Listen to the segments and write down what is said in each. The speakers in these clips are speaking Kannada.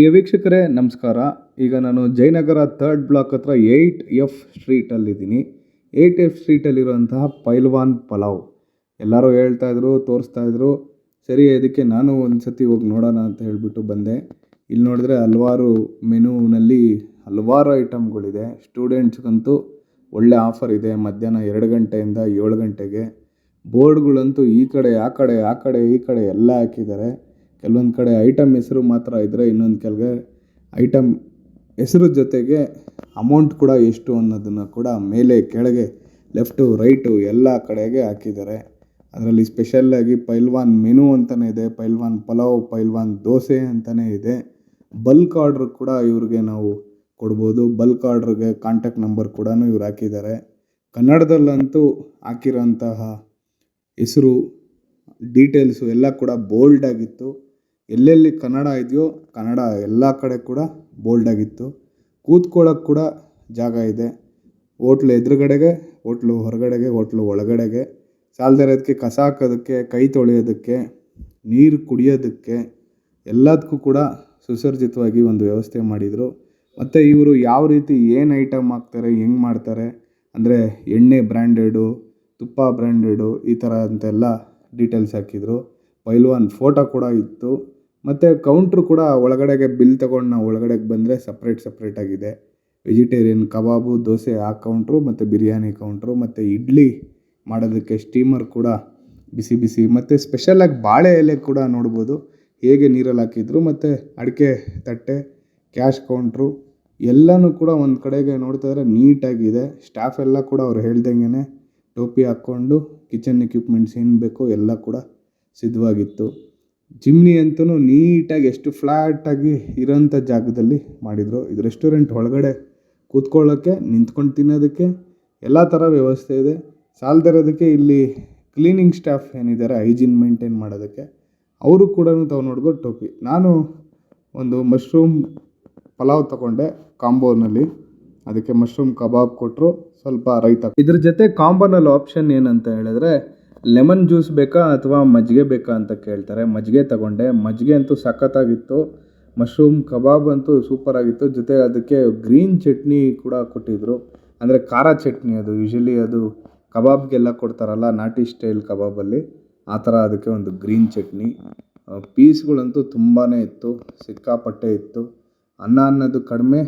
ಪ್ರಿಯ ವೀಕ್ಷಕರೇ, ನಮಸ್ಕಾರ. ಈಗ ನಾನು ಜಯನಗರ ಥರ್ಡ್ ಬ್ಲಾಕ್ ಹತ್ರ ಏಯ್ಟ್ ಎಫ್ ಸ್ಟ್ರೀಟಲ್ಲಿದ್ದೀನಿ ಏಯ್ಟ್ ಎಫ್ ಸ್ಟ್ರೀಟಲ್ಲಿರುವಂತಹ ಪೈಲ್ವಾನ್ ಪಲಾವ್. ಎಲ್ಲರೂ ಹೇಳ್ತಾ ಇದ್ರು, ತೋರಿಸ್ತಾ ಇದ್ರು. ಸರಿ, ಇದಕ್ಕೆ ನಾನು ಒಂದು ಸತಿ ಹೋಗಿ ನೋಡೋಣ ಅಂತ ಹೇಳಿಬಿಟ್ಟು ಬಂದೆ. ಇಲ್ಲಿ ನೋಡಿದ್ರೆ ಹಲವಾರು ಮೆನುನಲ್ಲಿ ಹಲವಾರು ಐಟಮ್ಗಳಿದೆ. ಸ್ಟೂಡೆಂಟ್ಸ್ಗಂತೂ ಒಳ್ಳೆ ಆಫರ್ ಇದೆ. ಮಧ್ಯಾಹ್ನ ಎರಡು ಗಂಟೆಯಿಂದ ಏಳು ಗಂಟೆಗೆ. ಬೋರ್ಡ್ಗಳಂತೂ ಈ ಕಡೆ, ಆ ಕಡೆ ಆ ಕಡೆ, ಈ ಕಡೆ ಎಲ್ಲ ಹಾಕಿದ್ದಾರೆ. ಕೆಲವೊಂದು ಕಡೆ ಐಟಮ್ ಹೆಸರು ಮಾತ್ರ ಇದ್ದರೆ ಇನ್ನೊಂದು ಕೆಳಗೆ ಐಟಮ್ ಹೆಸರು ಜೊತೆಗೆ ಅಮೌಂಟ್ ಕೂಡ ಎಷ್ಟು ಅನ್ನೋದನ್ನು ಕೂಡ ಮೇಲೆ ಕೆಳಗೆ ಲೆಫ್ಟು ರೈಟು ಎಲ್ಲ ಕಡೆಗೆ ಹಾಕಿದ್ದಾರೆ. ಅದರಲ್ಲಿ ಸ್ಪೆಷಲ್ಲಾಗಿ ಪೈಲ್ವಾನ್ ಮೆನು ಅಂತಲೇ ಇದೆ, ಪೈಲ್ವಾನ್ ಪಲಾವ್, ಪೈಲ್ವಾನ್ ದೋಸೆ ಅಂತಲೇ ಇದೆ. ಬಲ್ಕ್ ಆರ್ಡ್ರ್ ಕೂಡ ಇವ್ರಿಗೆ ನಾವು ಕೊಡ್ಬೋದು. ಬಲ್ಕ್ ಆರ್ಡ್ರಿಗೆ ಕಾಂಟ್ಯಾಕ್ಟ್ ನಂಬರ್ ಕೂಡ ಇವ್ರು ಹಾಕಿದ್ದಾರೆ. ಕನ್ನಡದಲ್ಲಂತೂ ಹಾಕಿರೋಂತಹ ಹೆಸರು ಡೀಟೇಲ್ಸು ಎಲ್ಲ ಕೂಡ ಬೋಲ್ಡ್ ಆಗಿತ್ತು. ಎಲ್ಲೆಲ್ಲಿ ಕನ್ನಡ ಇದೆಯೋ ಕನ್ನಡ ಎಲ್ಲ ಕಡೆ ಕೂಡ ಬೋಲ್ಡಾಗಿತ್ತು ಕೂತ್ಕೊಳ್ಳೋಕೆ ಕೂಡ ಜಾಗ ಇದೆ. ಹೋಟ್ಲು ಎದುರುಗಡೆಗೆ, ಹೋಟ್ಲು ಹೊರಗಡೆಗೆ, ಹೋಟ್ಲು ಒಳಗಡೆಗೆ. ಸಾಲದೇ ಇರೋದಕ್ಕೆ, ಕಸ ಹಾಕೋದಕ್ಕೆ, ಕೈ ತೊಳೆಯೋದಕ್ಕೆ, ನೀರು ಕುಡಿಯೋದಕ್ಕೆ ಎಲ್ಲದಕ್ಕೂ ಕೂಡ ಸುಸರ್ಜಿತವಾಗಿ ಒಂದು ವ್ಯವಸ್ಥೆ ಮಾಡಿದರು. ಮತ್ತು ಇವರು ಯಾವ ರೀತಿ ಏನು ಐಟಮ್ ಹಾಕ್ತಾರೆ, ಹೆಂಗೆ ಮಾಡ್ತಾರೆ, ಅಂದರೆ ಎಣ್ಣೆ ಬ್ರ್ಯಾಂಡೆಡು ತುಪ್ಪ ಬ್ರ್ಯಾಂಡೆಡು ಈ ಥರ ಅಂತೆಲ್ಲ ಡೀಟೇಲ್ಸ್ ಹಾಕಿದರು. ಪೈಲ್ವಾನ್ ಫೋಟೋ ಕೂಡ ಇತ್ತು. ಮತ್ತು ಕೌಂಟ್ರು ಕೂಡ ಒಳಗಡೆಗೆ ಬಿಲ್ ತಗೊಂಡು ನಾವು ಒಳಗಡೆಗೆ ಬಂದರೆ ಸಪ್ರೇಟ್ ಸಪ್ರೇಟಾಗಿದೆ ವೆಜಿಟೇರಿಯನ್ ಕಬಾಬು ದೋಸೆ ಆ ಕೌಂಟ್ರು ಮತ್ತು ಬಿರಿಯಾನಿ ಕೌಂಟ್ರು ಮತ್ತು ಇಡ್ಲಿ ಮಾಡೋದಕ್ಕೆ ಸ್ಟೀಮರ್ ಕೂಡ ಬಿಸಿ ಬಿಸಿ. ಮತ್ತು ಸ್ಪೆಷಲಾಗಿ ಬಾಳೆ ಎಲೆ ಕೂಡ ನೋಡ್ಬೋದು. ಹೇಗೆ ನೀರಲ್ಲಿ ಹಾಕಿದ್ರು, ಮತ್ತು ಅಡಿಕೆ ತಟ್ಟೆ ಕ್ಯಾಶ್ ಕೌಂಟ್ರು ಎಲ್ಲನೂ ಕೂಡ ಒಂದು ಕಡೆಗೆ ನೋಡ್ತಾ ಇದ್ರೆ ನೀಟಾಗಿದೆ ಸ್ಟಾಫ್ ಎಲ್ಲ ಕೂಡ ಅವ್ರು ಹೇಳ್ದಂಗೆ ಟೋಪಿ ಹಾಕ್ಕೊಂಡು ಕಿಚನ್ ಎಕ್ವಿಪ್ಮೆಂಟ್ಸ್ ಏನು ಬೇಕೋ ಎಲ್ಲ ಕೂಡ ಸಿದ್ಧವಾಗಿತ್ತು. ಚಿಮ್ನಿ ಅಂತೂ ನೀಟಾಗಿ ಎಷ್ಟು ಫ್ಲ್ಯಾಟಾಗಿ ಇರೋಂಥ ಜಾಗದಲ್ಲಿ ಮಾಡಿದರು. ಇದು ರೆಸ್ಟೋರೆಂಟ್ ಒಳಗಡೆ ಕೂತ್ಕೊಳ್ಳೋಕ್ಕೆ ನಿಂತ್ಕೊಂಡು ತಿನ್ನೋದಕ್ಕೆ ಎಲ್ಲ ಥರ ವ್ಯವಸ್ಥೆ ಇದೆ. ಸಾಲದೇ ಇಲ್ಲಿ ಕ್ಲೀನಿಂಗ್ ಸ್ಟಾಫ್ ಏನಿದ್ದಾರೆ, ಹೈಜೀನ್ ಮೇಂಟೈನ್ ಮಾಡೋದಕ್ಕೆ. ಅವರು ಕೂಡ ತಾವು ನೋಡ್ಬೋದು ಟೋಪಿ. ನಾನು ಒಂದು ಮಶ್ರೂಮ್ ಪಲಾವ್ ತಗೊಂಡೆ ಕಾಂಬೋನಲ್ಲಿ. ಅದಕ್ಕೆ ಮಶ್ರೂಮ್ ಕಬಾಬ್ ಕೊಟ್ಟರು. ಸ್ವಲ್ಪ ರೈತ. ಇದ್ರ ಜೊತೆ ಕಾಂಬೋನಲ್ಲಿ ಆಪ್ಷನ್ ಏನಂತ ಹೇಳಿದ್ರೆ ಲೆಮನ್ ಜ್ಯೂಸ್ ಬೇಕಾ ಅಥವಾ ಮಜ್ಜಿಗೆ ಬೇಕಾ ಅಂತ ಕೇಳ್ತಾರೆ. ಮಜ್ಜಿಗೆ ತಗೊಂಡೆ. ಮಜ್ಜಿಗೆ ಅಂತೂ ಸಖತ್ತಾಗಿತ್ತು. ಮಶ್ರೂಮ್ ಕಬಾಬ್ ಅಂತೂ ಸೂಪರಾಗಿತ್ತು ಜೊತೆ ಅದಕ್ಕೆ ಗ್ರೀನ್ ಚಟ್ನಿ ಕೂಡ ಕೊಟ್ಟಿದ್ದರು ಅಂದರೆ ಖಾರ ಚಟ್ನಿ ಅದು. ಯೂಶಲಿ ಅದು ಕಬಾಬ್ಗೆಲ್ಲ ಕೊಡ್ತಾರಲ್ಲ, ನಾಟಿ ಸ್ಟೈಲ್ ಕಬಾಬಲ್ಲಿ, ಆ ಥರ ಅದಕ್ಕೆ ಒಂದು ಗ್ರೀನ್ ಚಟ್ನಿ. ಪೀಸ್ಗಳಂತೂ ತುಂಬಾ ಇತ್ತು. ಸಿಕ್ಕಾಪಟ್ಟೆ ಇತ್ತು. ಅನ್ನ ಅನ್ನೋದು ಕಡಿಮೆ,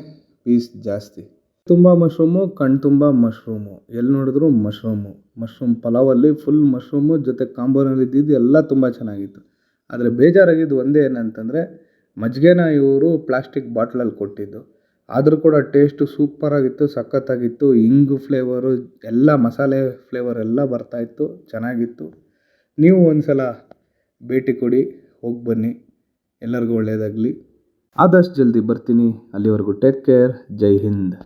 ಪೀಸ್ ಜಾಸ್ತಿ. ತುಂಬ ಮಶ್ರೂಮು, ಕಣ್ ತುಂಬ ಮಶ್ರೂಮು. ಎಲ್ಲಿ ನೋಡಿದ್ರು ಮಶ್ರೂಮು. ಮಶ್ರೂಮ್ ಪಲಾವಲ್ಲಿ ಫುಲ್ ಮಶ್ರೂಮು, ಜೊತೆ ಕಾಂಬೋನಲ್ಲಿ ಇದ್ದಿದ್ದು ಎಲ್ಲ ತುಂಬ ಚೆನ್ನಾಗಿತ್ತು. ಆದರೆ ಬೇಜಾರಾಗಿದ್ದು ಒಂದೇ ಏನಂತಂದರೆ ಮಜ್ಜಿಗೆನ ಇವರು ಪ್ಲಾಸ್ಟಿಕ್ ಬಾಟ್ಲಲ್ಲಿ ಕೊಟ್ಟಿದ್ದು. ಆದರೂ ಕೂಡ ಟೇಸ್ಟು ಸೂಪರಾಗಿತ್ತು ಸಖತ್ತಾಗಿತ್ತು ಇಂಗು ಫ್ಲೇವರು ಎಲ್ಲ ಮಸಾಲೆ ಫ್ಲೇವರ್ ಎಲ್ಲ ಬರ್ತಾಯಿತ್ತು ಚೆನ್ನಾಗಿತ್ತು. ನೀವು ಒಂದು ಸಲ ಭೇಟಿ ಕೊಡಿ, ಹೋಗಿ ಬನ್ನಿ. ಎಲ್ಲರಿಗೂ ಒಳ್ಳೆಯದಾಗಲಿ ಆದಷ್ಟು ಜಲ್ದಿ ಬರ್ತೀನಿ. ಅಲ್ಲಿವರೆಗೂ ಟೇಕ್ ಕೇರ್ ಜೈ ಹಿಂದ್.